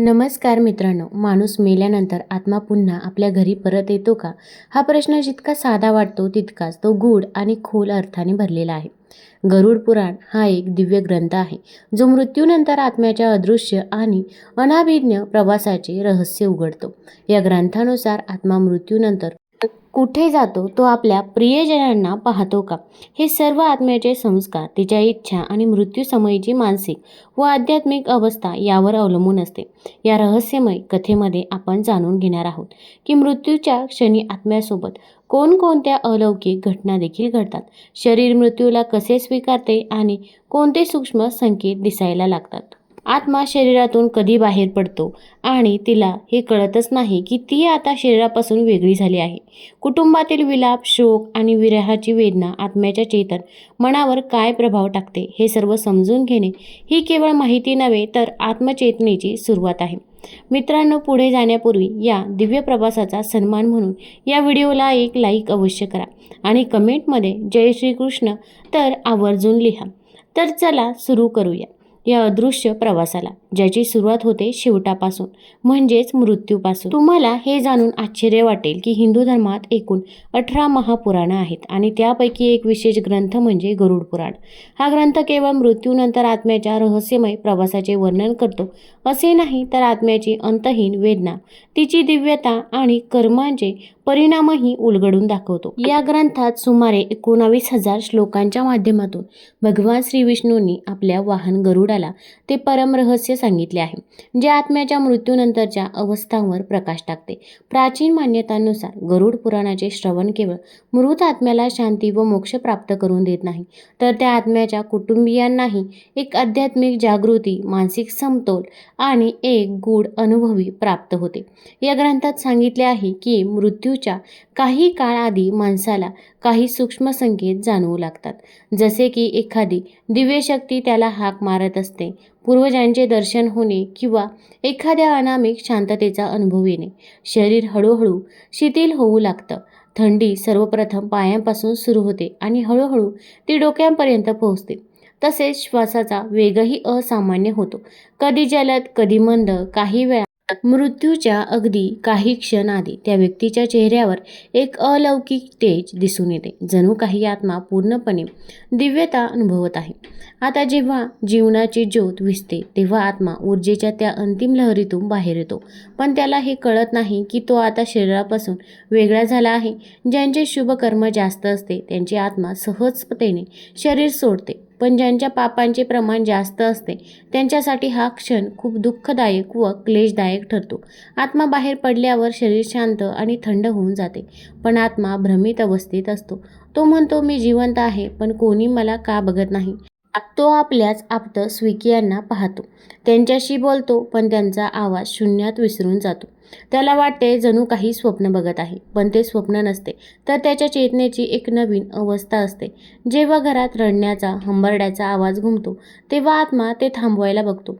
नमस्कार मित्रांनो माणूस मेल्यानंतर आत्मा पुन्हा आपल्या घरी परत येतो का? हा प्रश्न जितका साधा वाटतो तितकाच तो गूढ आणि खोल अर्थाने भरलेला आहे. गरुड पुराण हा एक दिव्य ग्रंथ आहे जो मृत्यूनंतर आत्म्याच्या अदृश्य आणि अनाभिज्ञ प्रवासाचे रहस्य उघडतो. या ग्रंथानुसार आत्मा मृत्यूनंतर कुठे जातो तो आपल्या प्रियजनांना पाहतो का? हे सर्व आत्म्याचे संस्कार तिच्या इच्छा आणि मृत्यूसमयीची मानसिक व आध्यात्मिक अवस्था यावर अवलंबून असते. या रहस्यमय कथेमध्ये आपण जाणून घेणार आहोत की मृत्यूच्या क्षणी आत्म्यासोबत कोणकोणत्या अलौकिक घटना देखील घडतात. शरीर मृत्यूला कसे स्वीकारते आणि कोणते सूक्ष्म संकेत दिसायला लागतात? आत्मा शरीरातून कधी बाहेर पडतो आणि तिला हे कळतच नाही की ती आता शरीरापासून वेगळी झाली आहे. कुटुंबातील विलाप शोक आणि विरहाची वेदना आत्म्याच्या चेतन मनावर काय प्रभाव टाकते हे सर्व समजून घेणे ही केवळ माहिती नव्हे तर आत्मचेतनेची सुरुवात आहे. मित्रांनो पुढे जाण्यापूर्वी या दिव्य प्रवासाचा सन्मान म्हणून या व्हिडिओला एक लाईक अवश्य करा आणि कमेंटमध्ये जय श्रीकृष्ण तर आवर्जून लिहा. तर चला सुरू करूया. या अदृश्य प्रवासाला ज्याची सुरुवात होते शेवटापासून म्हणजेच मृत्यूपासून. तुम्हाला हे जाणून आश्चर्य वाटेल की हिंदू धर्मात एकूण अठरा महापुराणं आहेत आणि त्यापैकी एक विशेष ग्रंथ म्हणजे गरुड पुराण. हा ग्रंथ केवळ मृत्यूनंतर आत्म्याच्या रहस्यमय प्रवासाचे वर्णन करतो असे नाही तर आत्म्याची अंतहीन वेदना तिची दिव्यता आणि कर्मांचे परिणामही उलगडून दाखवतो. या ग्रंथात सुमारे एकोणावीस हजार श्लोकांच्या माध्यमातून भगवान श्री विष्णूंनी आपल्या वाहन गरुडाला ते परमरहस्य सांगितले आहे जे आत्म्याच्या मृत्यूनंतरच्या अवस्थांवर प्रकाश टाकते. प्राचीन मान्यतांनुसार गरुड पुराणाचे श्रवण केवळ मृत आत्म्याला शांती व मोक्ष प्राप्त करून देत नाही तर त्या आत्म्याच्या कुटुंबियांनाही एक आध्यात्मिक जागृती मानसिक समतोल आणि एक गूढ अनुभवी प्राप्त होते. या ग्रंथात सांगितले आहे की मृत्यू मृत्यूच्या काही काळआधी माणसाला काही सूक्ष्म संकेत जाणवू लागतात. जसे की एखादी दिव्यशक्ती त्याला हाक मारत असते पूर्वजांचे दर्शन होणे किंवा एखाद्या अनामिक शांततेचा अनुभव येणे. शरीर हळूहळू शिथिल होऊ लागतं. थंडी सर्वप्रथम पायांपासून सुरू होते आणि हळूहळू ती डोक्यांपर्यंत पोहोचते. तसेच श्वासाचा वेगही असामान्य होतो. कधी जलद कधी मंद काही वेळा मृत्यूच्या अगदी काही क्षण आधी त्या व्यक्तीच्या चेहऱ्यावर एक अलौकिक तेज दिसून येते. जणू काही आत्मा पूर्णपणे दिव्यता अनुभवत आहे. आता जेव्हा जीवनाची ज्योत विसते तेव्हा आत्मा ऊर्जेच्या त्या अंतिम लहरीतून बाहेर येतो. पण त्याला हे कळत नाही की तो आता शरीरापासून वेगळा झाला आहे. ज्यांचे शुभ कर्म जास्त असते त्यांची आत्मा सहजतेने शरीर सोडते. पण ज्यांच्या पापांचे प्रमाण जास्त असते त्यांच्यासाठी हा क्षण खूप दुःखदायक व क्लेशदायक ठरतो. आत्मा बाहेर पडल्यावर शरीर शांत आणि थंड होऊन जाते पण आत्मा भ्रमित अवस्थेत असतो. तो म्हणतो मी जिवंत आहे पण कोणी मला का बघत नाही? तो आपल्याच आप्त स्विकियांना पाहतो. त्यांच्याशी बोलतो पण त्यांचा आवाज शून्यात विसरून जातो. त्याला वाटते जणू काही स्वप्न बघत आहे पण ते स्वप्न नसते. तर त्याच्या चेतनेची एक नवीन अवस्था असते. जेव्हा घरात रडण्याचा हंबरड्याचा आवाज घुमतो तेव्हा आत्मा ते थांबवायला बघतो.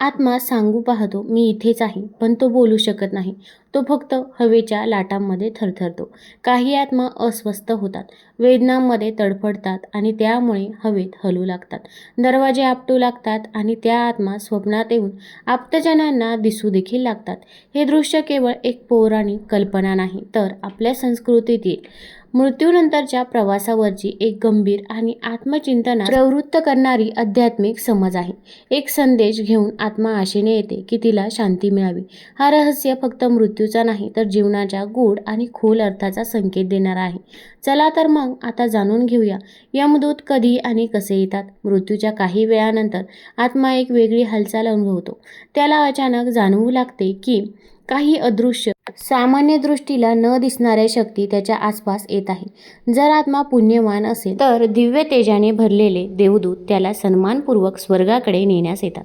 आत्मा सांगू पाहतो मी इथेच आहे पण तो बोलू शकत नाही. तो फक्त हवेच्या लाटांमध्ये थरथरतो. काही आत्मा अस्वस्थ होतात वेदनांमध्ये तडफडतात आणि त्यामुळे हवेत हलू लागतात. दरवाजे आपटू लागतात आणि त्या आत्मा स्वप्नात येऊन आप्तजनांना दिसू देखील लागतात. हे दृश्य केवळ एक पौराणिक कल्पना नाही तर आपल्या संस्कृतीतील मृत्यूनंतरच्या प्रवासावरची एक गंभीर आणि आत्मचिंतना प्रवृत्त करणारी आध्यात्मिक समज आहे. एक संदेश घेऊन आत्मा आशेने येते की तिला शांती मिळावी. हा रहस्य फक्त मृत्यूचा नाही तर जीवनाच्या गूढ आणि खोल अर्थाचा संकेत देणारा आहे. चला तर मग आता जाणून घेऊया यमदूत कधी आणि कसे येतात? मृत्यूच्या काही वेळानंतर आत्मा एक वेगळी हालचाल अनुभवतो. त्याला अचानक जाणवू लागते की काही अदृश्य सामान्य दृष्टीला न दिसणाऱ्या शक्ती त्याच्या आसपास येत आहे. जर आत्मा पुण्यवान असेल तर दिव्य तेजाने भरलेले देवदूत त्याला सन्मानपूर्वक स्वर्गाकडे नेण्यास येतात.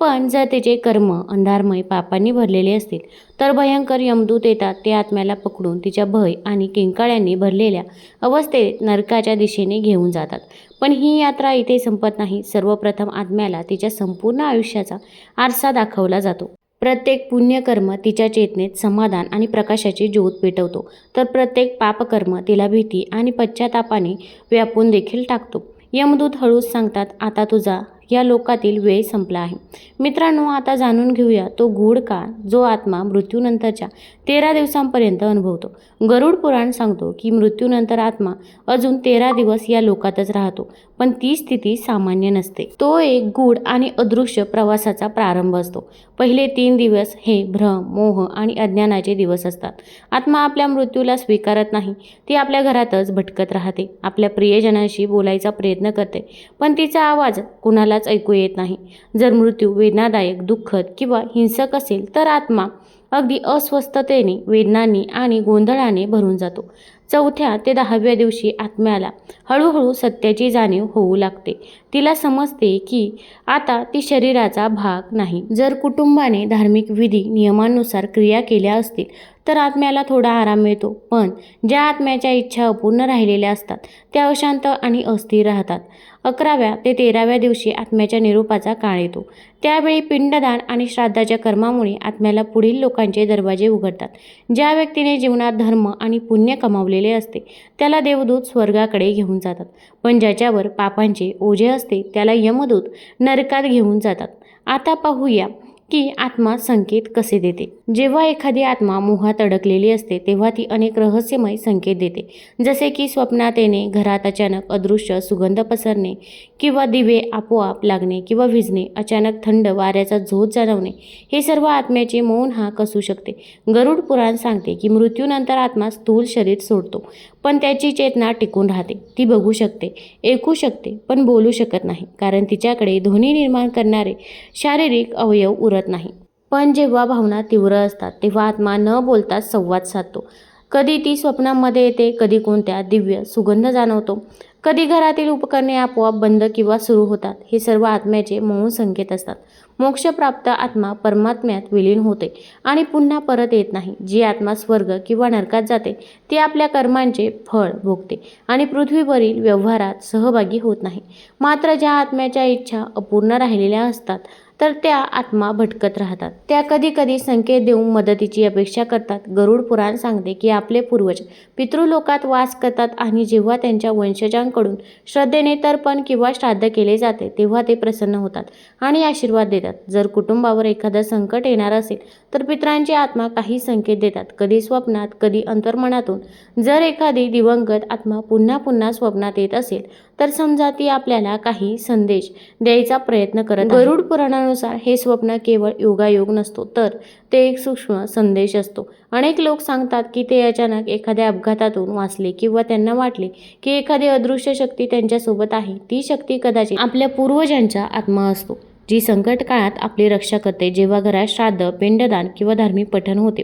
पण जर त्याचे कर्म अंधारमय पापांनी भरलेले असतील तर भयंकर यमदूत येतात. ते आत्म्याला पकडून तिच्या भय आणि किंकाळ्यांनी भरलेल्या अवस्थेत नरकाच्या दिशेने घेऊन जातात. पण ही यात्रा इथे संपत नाही. सर्वप्रथम आत्म्याला तिच्या संपूर्ण आयुष्याचा आरसा दाखवला जातो. प्रत्येक पुण्यकर्म तिच्या चेतनेत समाधान आणि प्रकाशाची ज्योत पेटवतो. तर प्रत्येक पापकर्म तिला भीती आणि पश्चातापाने व्यापून देखील टाकतो. यमदूत हळूच सांगतात आता तुझा या लोकातील वेळ संपला आहे. मित्रांनो आता जाणून घेऊया तो गूढ काळ जो आत्मा मृत्यूनंतरच्या तेरा दिवसांपर्यंत अनुभवतो. गरुड पुराण सांगतो की मृत्यूनंतर आत्मा अजून तेरा दिवस या लोकातच राहतो पण ती स्थिती सामान्य नसते. तो एक गूढ आणि अदृश्य प्रवासाचा प्रारंभ असतो. पहिले तीन दिवस हे भ्रम मोह आणि अज्ञानाचे दिवस असतात. आत्मा आपल्या मृत्यूला स्वीकारत नाही ती आपल्या घरातच भटकत राहते. आपल्या प्रियजनांशी बोलायचा प्रयत्न करते पण तिचा आवाज कुणालाच ऐकू येत नाही. जर मृत्यू वेदनादायक दुःखद किंवा हिंसक असेल तर आत्मा अगदी अस्वस्थतेने वेदनांनी आणि गोंधळाने भरून जातो. चौथ्या ते दहाव्या दिवशी आत्म्याला हळूहळू सत्याची जाणीव होऊ लागते. तिला समजते की आता ती शरीराचा भाग नाही. जर कुटुंबाने धार्मिक विधी नियमानुसार क्रिया केल्या असतील तर आत्म्याला थोडा आराम मिळतो. पण ज्या आत्म्याच्या इच्छा अपूर्ण राहिलेल्या असतात त्या अशांत आणि अस्थिर राहतात. अकराव्या ते तेराव्या दिवशी आत्म्याच्या निरूपाचा काळ येतो. त्यावेळी पिंडदान आणि श्राद्धाच्या कर्मामुळे आत्म्याला पुढील लोकांचे दरवाजे उघडतात. ज्या व्यक्तीने जीवनात धर्म आणि पुण्य कमावलेले असते त्याला देवदूत स्वर्गाकडे घेऊन जातात. पण ज्याच्यावर पापांचे ओझे असते त्याला यमदूत नरकात घेऊन जातात. आता पाहूया की आत्मा संकेत कसे देते? जेव्हा एखादी आत्मा मोहात अडकलेली असते तेव्हा ती अनेक रहस्यमय संकेत देते. जसे की स्वप्नात येणे घरात अचानक अदृश्य सुगंध पसरणे किंवा दिवे आपोआप लागणे किंवा विजणे अचानक थंड वाऱ्याचा झोत जाणवणे हे सर्व आत्म्याचे मौन हाक असू शकते. गरुड पुराण सांगते की मृत्यूनंतर आत्मा स्थूल शरीर सोडतो पण त्याची चेतना टिकून राहते. ती बघू शकते ऐकू शकते पण बोलू शकत नाही कारण तिच्याकडे ध्वनी निर्माण करणारे शारीरिक अवयव उर उरत नाही. पण जेव्हा भावना तीव्र असतात तेव्हा आत्मा न बोलताच संवाद साधतो. कधी ती स्वप्नांमध्ये येते कधी कोणत्या दिव्य सुगंध जाणवतो. कधी घरातील उपकरणे आपोआप बंद किंवा सुरू होतात हे सर्व आत्म्याचे मौन संकेत असतात. मोक्षप्राप्त आत्मा परमात्म्यात विलीन होते आणि पुन्हा परत येत नाही. जी आत्मा स्वर्ग किंवा नरकात जाते ती आपल्या कर्मांचे फळ भोगते आणि पृथ्वीवरील व्यवहारात सहभागी होत नाही. मात्र ज्या आत्म्याच्या इच्छा अपूर्ण राहिलेल्या असतात तर त्या आत्मा भटकत राहतात. त्या कधी कधी संकेत देऊन मदतीची अपेक्षा करतात. गरुड पुराण सांगते की आपले पूर्वज पितृलोकात वास करतात आणि जेव्हा त्यांच्या वंशजांकडून श्रद्धेने तर्पण किंवा श्राद्ध केले जाते तेव्हा ते प्रसन्न होतात आणि आशीर्वाद देतात. जर कुटुंबावर एखादं संकट येणार असेल तर पितरांची आत्मा काही संकेत देतात. कधी स्वप्नात कधी अंतर्मनातून. जर एखादी दिवंगत आत्मा पुन्हा पुन्हा स्वप्नात येत असेल तर समजा ती आपल्याला काही संदेश द्यायचा प्रयत्न करत गरुड पुराणानुसार हे स्वप्न केवळ योगायोग नसतो तर ते एक सूक्ष्म संदेश असतो. अनेक लोक सांगतात की ते अचानक एखाद्या अपघातातून वाचले किंवा त्यांना वाटले की एखादी अदृश्य शक्ती त्यांच्यासोबत आहे. ती शक्ती कदाचित आपल्या पूर्वजांच्या आत्मा असतो. जी संकट काळात आपली रक्षा करते जेव्हा घरात श्राद्ध पिंडदान किंवा धार्मिक पठण होते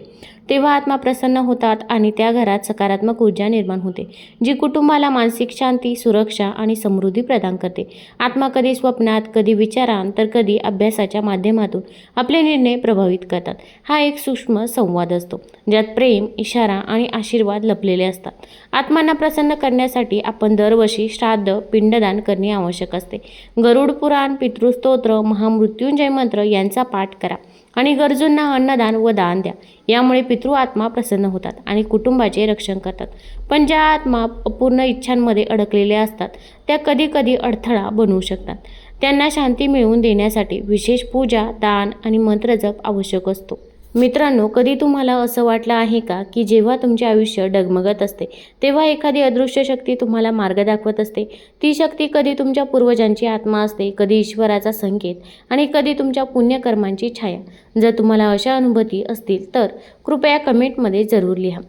तेव्हा आत्मा प्रसन्न होतात आणि त्या घरात सकारात्मक ऊर्जा निर्माण होते जी कुटुंबाला मानसिक शांती सुरक्षा आणि समृद्धी प्रदान करते. आत्मा कधी स्वप्नात कधी विचारांत तर कधी अभ्यासाच्या माध्यमातून आपले निर्णय प्रभावित करतात. हा एक सूक्ष्म संवाद असतो ज्यात प्रेम इशारा आणि आशीर्वाद लपलेले असतात. आत्मांना प्रसन्न करण्यासाठी आपण दरवर्षी श्राद्ध पिंडदान करणे आवश्यक असते. गरुड पुराण पितृस्तोत्र महामृत्युंजय मंत्र यांचा पाठ करा आणि गरजूंना अन्नदान व दान द्या. यामुळे पितृ आत्मा प्रसन्न होतात आणि कुटुंबाचे रक्षण करतात. पण ज्या आत्मा अपूर्ण इच्छांमध्ये अडकलेल्या असतात त्या कधीकधी अडथळा बनवू शकतात. त्यांना शांती मिळवून देण्यासाठी विशेष पूजा दान आणि मंत्रजप आवश्यक असतो. मित्रांनो कधी तुम्हाला असं वाटलं आहे का की जेव्हा तुमचे आयुष्य डगमगत असते तेव्हा एखादी अदृश्य शक्ती तुम्हाला मार्ग दाखवत असते? ती शक्ती कधी तुमच्या पूर्वजांची आत्मा असते कधी ईश्वराचा संकेत आणि कधी तुमच्या पुण्यकर्मांची छाया? जर तुम्हाला अशा अनुभूती असतील तर कृपया कमेंटमध्ये जरूर लिहा.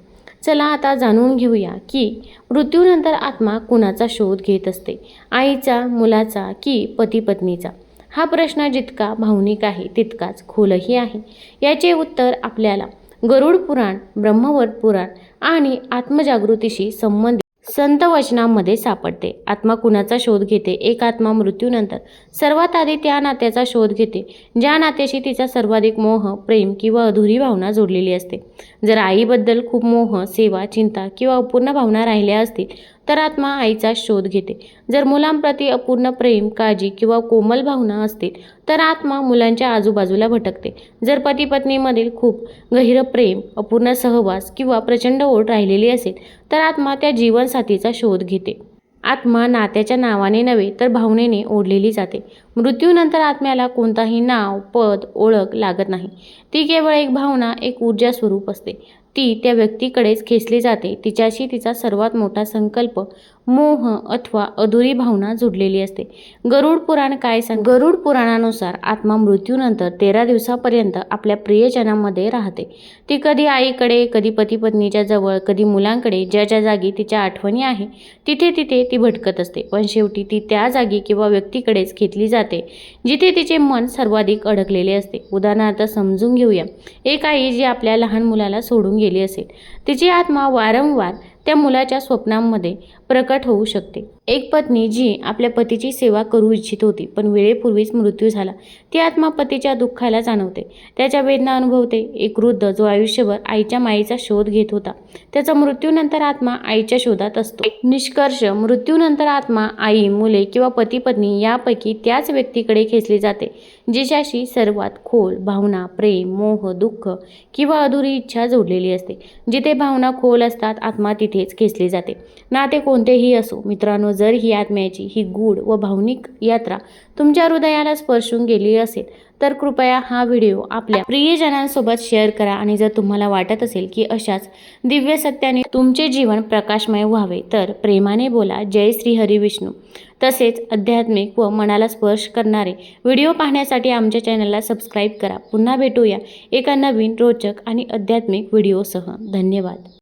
चला आता जाणून घेऊया की मृत्यूनंतर आत्मा कुणाचा शोध घेत असते? आईचा मुलाचा की पती पत्नीचा हा प्रश्न जितका भावनिक आहे तितकाच खोलही आहे. याचे उत्तर आपल्याला गरुड पुराण ब्रह्मवर्त पुराण आणि आत्मजागृतीशी संबंधित संत वचनांमध्ये सापडते. आत्मा कुणाचा शोध घेते? एक आत्मा मृत्यूनंतर सर्वात आधी त्या नात्याचा शोध घेते ज्या नात्याशी तिचा सर्वाधिक मोह प्रेम किंवा अधुरी भावना जोडलेली असते. जर आईबद्दल खूप मोह सेवा चिंता किंवा अपूर्ण भावना राहिल्या असतील तर आत्मा आईचा शोध घेते. जर मुलांप्रती अपूर्ण प्रेम काळजी किंवा कोमल भावना असतील तर आत्मा मुलांच्या आजूबाजूला भटकते. जर पती पत्नीमधील खूप गहिर प्रेम अपूर्ण सहवास किंवा प्रचंड ओढ राहिलेली असेल तर आत्मा त्या जीवनसाथीचा शोध घेते. आत्मा नात्याच्या नावाने नव्हे तर भावनेने ओढलेली जाते. मृत्यूनंतर आत्म्याला कोणताही नाव पद ओळख लागत नाही. ती केवळ एक भावना एक ऊर्जा स्वरूप असते. ती त्या व्यक्तीकडेच खेचली जाते. तिच्याशी तिचा सर्वात मोठा संकल्प मोह अथवा अधुरी भावना जुडलेली असते. गरुड पुराण काय सांग गरुड पुराणानुसार आत्मा मृत्यूनंतर तेरा दिवसापर्यंत आपल्या प्रियजनामध्ये राहते. ती कधी आईकडे कधी पती पत्नीच्या जवळ कधी मुलांकडे ज्या ज्या जागी तिच्या आठवणी आहे तिथे तिथे ती भटकत असते. पण शेवटी ती त्या जागी किंवा व्यक्तीकडेच घेतली जाते जिथे तिचे मन सर्वाधिक अडकलेले असते. उदाहरणार्थ समजून घेऊया. एक आई जी आपल्या लहान मुलाला सोडून गेली असेल. तिची आत्मा वारंवार त्या मुलाच्या स्वप्नांमध्ये प्रकट होऊ शकते. एक पत्नी जी आपल्या पतीची सेवा करू इच्छित होती पण वेळेपूर्वीच मृत्यू झाला. ती आत्मा पतीच्या दुःखाला जाणवते. त्याच्या वेदना अनुभवते. एक वृद्ध जो आयुष्यभर आईच्या माईचा शोध घेत होता त्याचा मृत्यूनंतर आत्मा आईच्या शोधात असतो. निष्कर्ष मृत्यूनंतर आत्मा आई मुले किंवा पती पत्नी यापैकी त्याच व्यक्तीकडे खेचली जाते. जिच्याशी सर्वात खोल भावना प्रेम मोह दुःख किंवा अधुरी इच्छा जोडलेली असते. जिथे भावना खोल असतात आत्मा तिथेच खेचली जाते. नाते कोणतेही असो मित्रांनो जर ही आत्म्याची ही गूढ व भावनिक यात्रा तुमच्या हृदयाला स्पर्शून गेली असेल तर कृपया हा व्हिडिओ आपल्या प्रियजनांसोबत शेअर करा आणि जर तुम्हाला वाटत असेल की अशाच दिव्य सत्याने तुमचे जीवन प्रकाशमय व्हावे तर प्रेमाने बोला जय श्री हरी विष्णू. तसेच आध्यात्मिक व मनाला स्पर्श करणारे व्हिडिओ पाहण्यासाठी आमच्या चॅनलला सबस्क्राईब करा. पुन्हा भेटूया एका नवीन रोचक आणि आध्यात्मिक व्हिडिओसह. धन्यवाद.